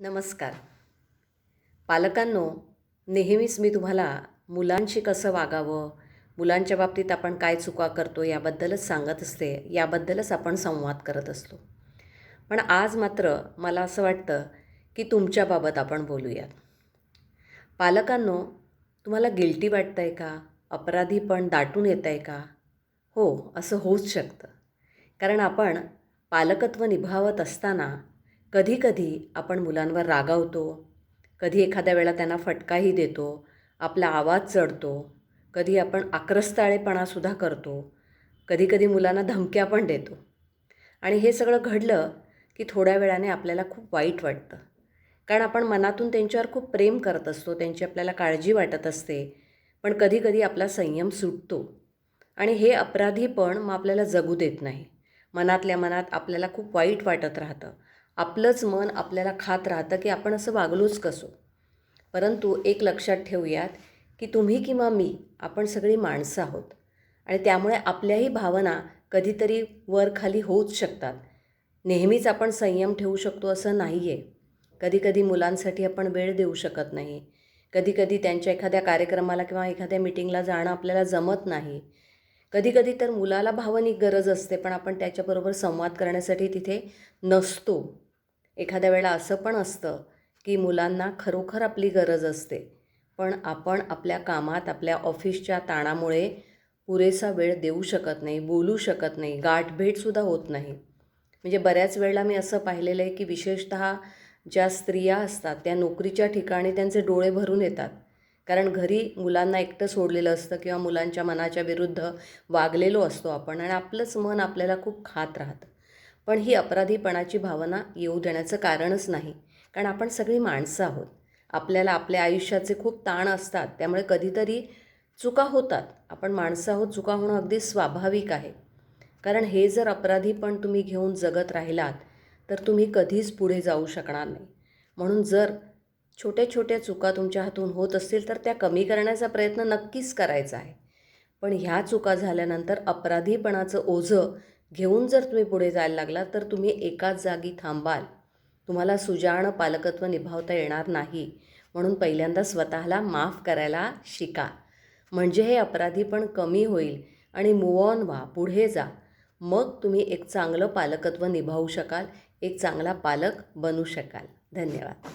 नमस्कार. पालकांनो नेहमीच मी तुम्हाला मुलांशी कसं वागावं मुलांच्या बाबतीत आपण काय चुका करतो याबद्दलच सांगत असते याबद्दलच आपण संवाद करत असतो. पण आज मात्र मला असं वाटतं की तुमच्याबाबत आपण बोलूयात. पालकांनो तुम्हाला गिल्टी वाटतं आहे का? अपराधी पण दाटून येत आहे का? हो असं होऊच शकतं. कारण आपण पालकत्व निभावत असताना कधीकधी आपण मुलांवर रागावतो कधी एखाद्या वेळा त्यांना फटकाही देतो आपला आवाज चढतो कधी आपण आक्रस्ताळेपणासुद्धा करतो कधीकधी मुलांना धमक्या पण देतो. आणि हे सगळं घडलं की थोड्या वेळाने आपल्याला खूप वाईट वाटतं. कारण आपण मनातून त्यांच्यावर खूप प्रेम करत असतो त्यांची आपल्याला काळजी वाटत असते पण कधीकधी आपला संयम सुटतो. आणि हे अपराधी पण मग आपल्याला जगू देत नाही. मनातल्या मनात आपल्याला खूप वाईट वाटत राहतं. आपलंच मन आपल्याला खात राहतं की आपण असं वागलोच कसो? परंतु एक लक्षात ठेवूयात की तुम्ही किंवा मी आपण सगळी माणसं आहोत. आणि त्यामुळे आपल्याही भावना कधीतरी वर खाली होऊच शकतात. नेहमीच आपण संयम ठेवू शकतो असं नाही आहे कधीकधी मुलांसाठी आपण वेळ देऊ शकत नाही. कधीकधी त्यांच्या एखाद्या कार्यक्रमाला किंवा एखाद्या मिटिंगला जाणं आपल्याला जमत नाही. कधीकधी तर मुलाला भावनिक गरज असते पण आपण त्याच्याबरोबर संवाद करण्यासाठी तिथे नसतो. एखाद्या वेळेला असं पण असतं की मुलांना खरोखर आपली गरज असते. पण आपण आपल्या कामात आपल्या ऑफिसच्या ताणामुळे पुरेसा वेळ देऊ शकत नाही बोलू शकत नाही गाठभेटसुद्धा होत नाही. म्हणजे बऱ्याच वेळेला मी असं पाहिलेलं आहे की विशेषतः ज्या स्त्रिया असतात त्या नोकरीच्या ठिकाणी त्यांचे डोळे भरून येतात. कारण घरी मुलांना एकटं सोडलेलं असतं किंवा मुलांच्या मनाच्या विरुद्ध वागलेलो असतो आपण आणि आपलंच मन आपल्याला खूप खात राहतं. पण ही अपराधीपणाची भावना येऊ देण्याचं कारणच नाही. कारण आपण सगळी माणसं आहोत. आपल्याला आपल्या आयुष्याचे खूप ताण असतात. त्यामुळे कधीतरी चुका होतात. आपण माणसं आहोत. चुका होणं अगदी स्वाभाविक आहे. कारण हे जर अपराधी पण तुम्ही घेऊन जगत राहिलात तर तुम्ही कधीच पुढे जाऊ शकणार नाही. म्हणून जर छोट्या छोट्या चुका तुमच्या हातून होत असतील तर त्या कमी करण्याचा प्रयत्न नक्कीच करायचा आहे. पण ह्या चुका झाल्यानंतर अपराधीपणाचं ओझं घेऊन जर तुम्ही पुढे जायला लागला तर तुम्ही एकाच जागी थांबाल. तुम्हाला सुजाण पालकत्व निभावता येणार नाही. म्हणून पहिल्यांदा स्वतःला माफ करायला शिका. म्हणजे हे अपराधी पण कमी होईल आणि मूव ऑन व्हा पुढे जा. मग तुम्ही एक चांगलं पालकत्व निभावू शकाल एक चांगला पालक बनू शकाल. धन्यवाद.